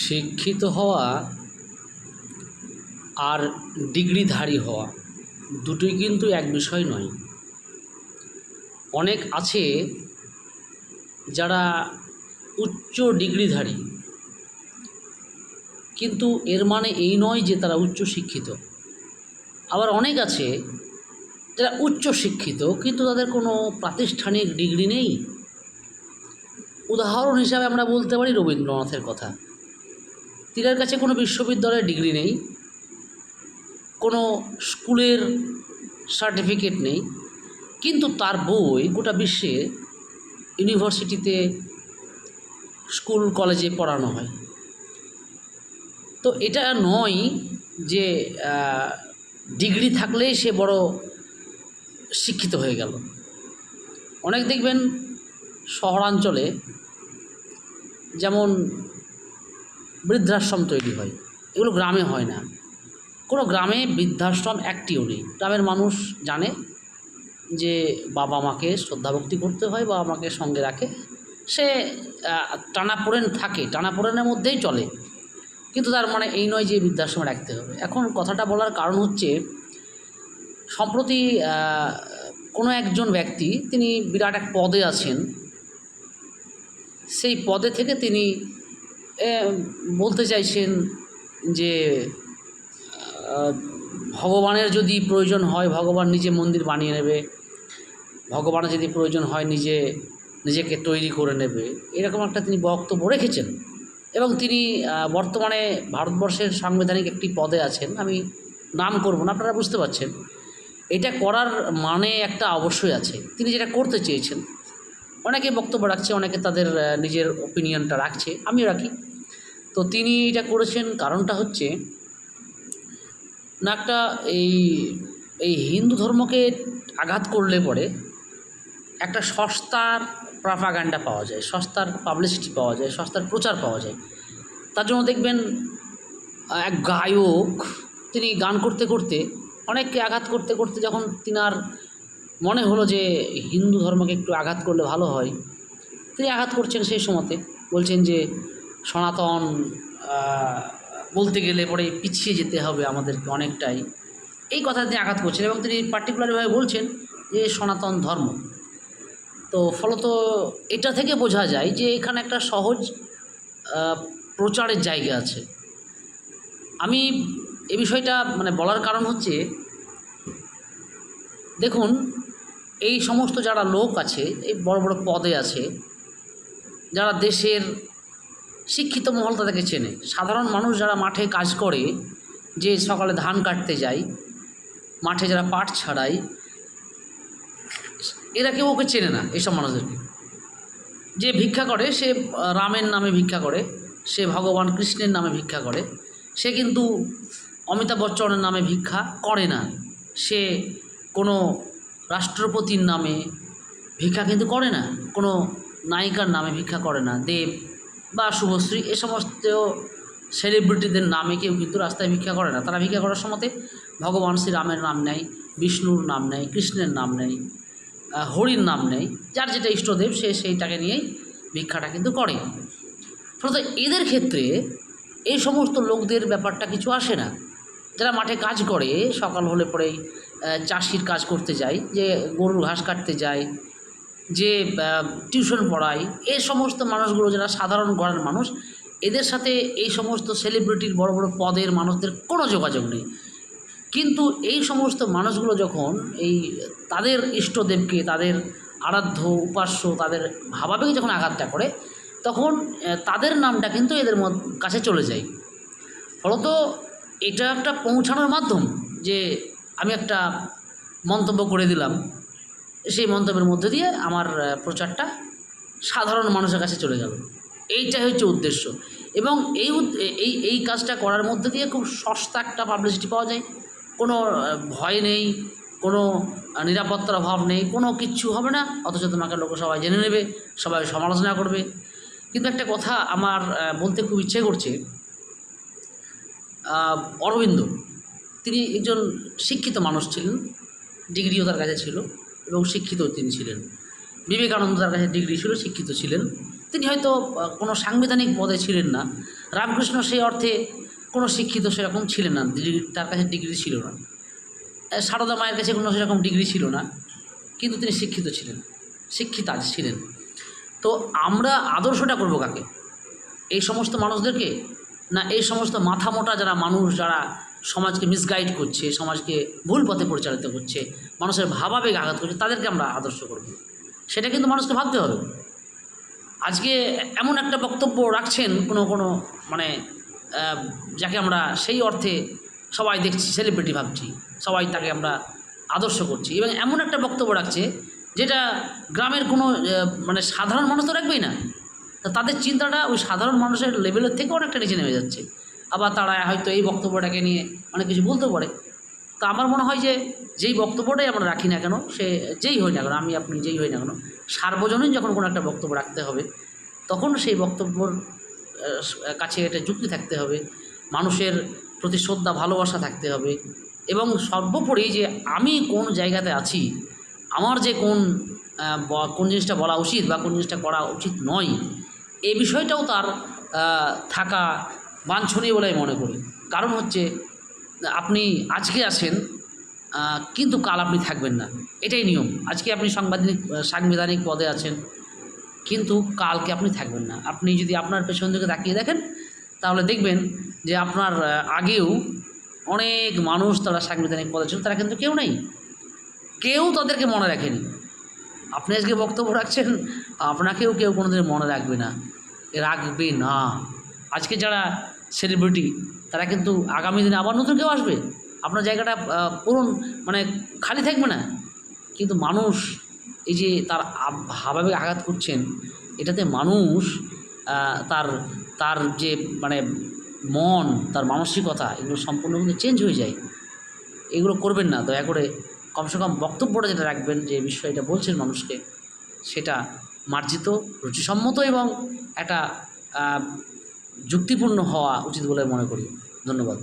শিক্ষিত হওয়া আর ডিগ্রিধারী হওয়া দুটোই কিন্তু এক বিষয় নয়। অনেক আছে যারা উচ্চ ডিগ্রিধারী, কিন্তু এর মানে এই নয় যে তারা উচ্চ শিক্ষিত। আবার অনেক আছে যারা উচ্চ শিক্ষিত, কিন্তু তাদের কোনো প্রাতিষ্ঠানিক ডিগ্রি নেই। উদাহরণ হিসাবে আমরা বলতে পারি রবীন্দ্রনাথের কথা। তিনার কাছে কোনো বিশ্ববিদ্যালয়ের ডিগ্রি নেই, কোনো স্কুলের সার্টিফিকেট নেই, কিন্তু তার বই গোটা বিশ্বে ইউনিভার্সিটিতে স্কুল, কলেজে পড়ানো হয়। তো এটা নয় যে ডিগ্রি থাকলেই সে বড় শিক্ষিত হয়ে গেল। অনেক দেখবেন শহরাঞ্চলে যেমন বৃদ্ধাশ্রম তৈরি হয়। এগুলো গ্রামে হয় না। কোনো গ্রামে বৃদ্ধাশ্রম একটিও নেই। গ্রামের মানুষ জানে যে বাবা মাকে শ্রদ্ধাভক্তি করতে হয়, বাবা মাকে সঙ্গে রাখে। সে টানাপোড়েন থাকে টানাপোড়েনের মধ্যেই চলে। কিন্তু তার মানে এই নয় যে বৃদ্ধাশ্রমে রাখতে হবে। এখন কথাটা বলার কারণ হচ্ছে, সম্প্রতি কোনো একজন ব্যক্তি, তিনি বিরাট এক পদে আছেন। সেই পদে থেকে তিনি বলতে চাইছেন যে ভগবানের যদি প্রয়োজন হয়, ভগবান নিজে মন্দির বানিয়ে নেবে, ভগবানের যদি প্রয়োজন হয়, নিজে, নিজেকে তৈরি করে নেবে, এরকম একটা তিনি বক্তব্য রেখেছেন। এবং তিনি বর্তমানে ভারতবর্ষের সাংবিধানিক একটি পদে আছেন। আমি নাম করব না, আপনারা বুঝতে পারছেন। এটা করার মানে একটা অবশ্যই আছে। তিনি যেটা করতে চেয়েছেন অনেকে বক্তব্য রাখছে, অনেকে তাদের নিজের ওপিনিয়নটা রাখছে, আমিও রাখি। তো তিনি এটা করেছেন কারণটা হচ্ছে, না একটা এই এই হিন্দু ধর্মকে আঘাত করলে পরে একটা সস্তার প্রাফাগান্ডা পাওয়া যায়, সস্তার পাবলিসিটি পাওয়া যায়, সস্তার প্রচার পাওয়া যায়। তার জন্য দেখবেন এক গায়ক, তিনি গান করতে করতে, অনেককে আঘাত করতে করতে যখন তিনার মনে হলো যে হিন্দু ধর্মকে একটু আঘাত করলে ভালো হয়। তিনি আঘাত করছেন সেই সময়তে। বলছেন যে, সনাতন বলতে গেলে পরে পিছিয়ে যেতে হবে আমাদেরকে অনেকটাই। এই কথা তিনি আঘাত করছেন এবং তিনি পার্টিকুলারভাবে বলছেন যে সনাতন ধর্ম। তো ফলত এটা থেকে বোঝা যায় যে, এখানে একটা সহজ প্রচারের জায়গা আছে। আমি এ বিষয়টা মানে বলার কারণ হচ্ছে, দেখুন এই সমস্ত যারা লোক আছে, এই বড় বড় পদে আছে, যারা দেশের শিক্ষিত মহল তাদেরকে চেনে। সাধারণ মানুষ যারা মাঠে কাজ করে, যে সকালে ধান কাটতে যায়, মাঠে যারা পাট ছাড়ায়, এরা কেউ ওকে চেনে না এইসব মানুষদেরকে। যে ভিক্ষা করে, সে রামের নামে ভিক্ষা করে, সে ভগবান কৃষ্ণের নামে ভিক্ষা করে, সে কিন্তু অমিতাভ বচ্চনের নামে ভিক্ষা করে না। সে কোনো রাষ্ট্রপতির নামে ভিক্ষা কিন্তু করে না। কোনো নায়িকার নামে ভিক্ষা করে না। দেব বা শুভশ্রী এ সমস্ত সেলিব্রিটিদের নামে কেউ কিন্তু রাস্তায় ভিক্ষা করে না। তারা ভিক্ষা করার সময় ভগবান শ্রীরামের নাম নেয়, বিষ্ণুর নাম নেয়, কৃষ্ণের নাম নেয় হরির নাম নেই যার যেটা ইষ্টদেব, সে সেইটাকে নিয়েই ভিক্ষাটা কিন্তু করে। ফলত এদের ক্ষেত্রে এই সমস্ত লোকদের ব্যাপারটা কিছু আসে না। যারা মাঠে কাজ করে, সকাল হলে পরেই চাষির কাজ করতে যায় যে গরুর ঘাস কাটতে যায় যে টিউশন পড়ায় এই সমস্ত মানুষগুলো যারা সাধারণ ঘরের মানুষ, এদের সাথে এই সমস্ত সেলিব্রিটির বড় বড় পদের মানুষদের কোনো যোগাযোগ নেই। কিন্তু এই সমস্ত মানুষগুলো যখন এই তাদের ইষ্টদেবকে, তাদের আরাধ্য, উপাস্য, তাদের ভাবাবেগে যখন আঘাতটা করে, তখন তাদের নামটা কিন্তু এদের কাছে চলে যায়। ফলত এটা একটা পৌঁছানোর মাধ্যম যে আমি একটা মন্তব্য করে দিলাম। সেই মন্তব্যের মধ্যে দিয়ে আমার প্রচারটা সাধারণ মানুষের কাছে চলে গেল। এইটাই হচ্ছে উদ্দেশ্য। এবং এই এই এই কাজটা করার মধ্যে দিয়ে খুব সস্তা একটা পাবলিসিটি পাওয়া যায়। কোনো ভয় নেই, কোনো নিরাপত্তার অভাব নেই, কোনো কিচ্ছু হবে না। অথচ তোমাকে লোক সবাই জেনে নেবে, সবাই সমালোচনা করবে। কিন্তু একটা কথা আমার বলতে খুব ইচ্ছে করছে অরবিন্দ। তিনি একজন শিক্ষিত মানুষ ছিলেন, ডিগ্রিও তার কাছে ছিল এবং শিক্ষিত তিনি ছিলেন। বিবেকানন্দ তার কাছে ডিগ্রি ছিল, শিক্ষিত ছিলেন। তিনি হয়তো কোনো সাংবিধানিক পদে ছিলেন না। রামকৃষ্ণ সেই অর্থে কোনো শিক্ষিত সেরকম ছিলেন না তার কাছে ডিগ্রি ছিল না। সারদা মায়ের কাছে কোনো সেরকম ডিগ্রি ছিল না, কিন্তু তিনি শিক্ষিত ছিলেন, শিক্ষিতা ছিলেন। তো আমরা আদর্শটা করব কাকে? এই সমস্ত মানুষদেরকে না এই সমস্ত মাথা মোটা যারা মানুষ, যারা সমাজকে মিসগাইড করছে, সমাজকে ভুল পথে পরিচালিত করছে, মানুষের ভাবাবেগ আঘাত করছে, তাদেরকে আমরা আদর্শ করব। সেটা কিন্তু মানুষকে ভাবতে হবে। আজকে এমন একটা বক্তব্য রাখছেন কোনো কোনো মানে যাকে আমরা সেই অর্থে সবাই দেখছি সেলিব্রিটি ভাবছি, সবাই তাকে আমরা আদর্শ করছি এবং এমন একটা বক্তব্য রাখছে যেটা গ্রামের কোনো মানে সাধারণ মানুষ তো রাখবেই না। তাদের চিন্তাটা ওই সাধারণ মানুষের লেভেলের থেকে অনেকটা নিচে নেমে যাচ্ছে। আবার তারা হয়তো এই বক্তব্যটাকে নিয়ে অনেক কিছু বলতে পারে। তা আমার মনে হয় যে, যেই বক্তব্যটাই আমরা রাখি না কেন, সে যেই হই না কেন, আমি, আপনি যেই হই না কেন, সার্বজনীন যখন কোনো একটা বক্তব্য রাখতে হবে, তখন সেই বক্তব্যর কাছে একটা যুক্তি থাকতে হবে, মানুষের প্রতি শ্রদ্ধা, ভালোবাসা থাকতে হবে এবং সর্বোপরি যে আমি কোন জায়গাতে আছি, আমার যে কোন কোন জিনিসটা বলা উচিত বা কোন জিনিসটা করা উচিত নয় এই বিষয়টাও তার থাকা বাঞ্ছনীয় বলে আমি মনে করি। কারণ হচ্ছে, আপনি আজকে আছেন কিন্তু কাল আপনি থাকবেন না। এটাই নিয়ম। আজকে আপনি সাংবাদিক সাংবিধানিক পদে আছেন, কিন্তু কালকে আপনি থাকবেন না। আপনি যদি আপনার পেছন দিকে তাকিয়ে দেখেন, তাহলে দেখবেন যে আপনার আগেও অনেক মানুষ তারা সাংবিধানিক পদে ছিল, তারা কিন্তু কেউ নেই। কেউ তাদেরকে মনে রাখেনি। আপনি আজকে বক্তব্য রাখছেন, আপনাকেও কেউ কোনোদিন মনে রাখবে না। রাখবে না। আজকে যারা সেলিব্রিটি তারা কিন্তু আগামী দিনে আবার নতুন কেউ আসবে। আপনার জায়গাটা পূরণ মানে খালি থাকবে না। কিন্তু মানুষ এই যে তার ভাবাবেগ আঘাত করছেন, এটাতে মানুষ তার তার যে মানে মন, তার মানসিকতা, এগুলো সম্পূর্ণ কিন্তু চেঞ্জ হয়ে যায়। এগুলো করবেন না। দয়া করে কমসে কম বক্তব্যটা যেটা রাখবেন, যে বিষয়টা বলছেন মানুষকে, সেটা মার্জিত, রুচিসম্মত এবং একটা যুক্তিপূর্ণ হওয়া উচিত বলে মনে করি। ধন্যবাদ।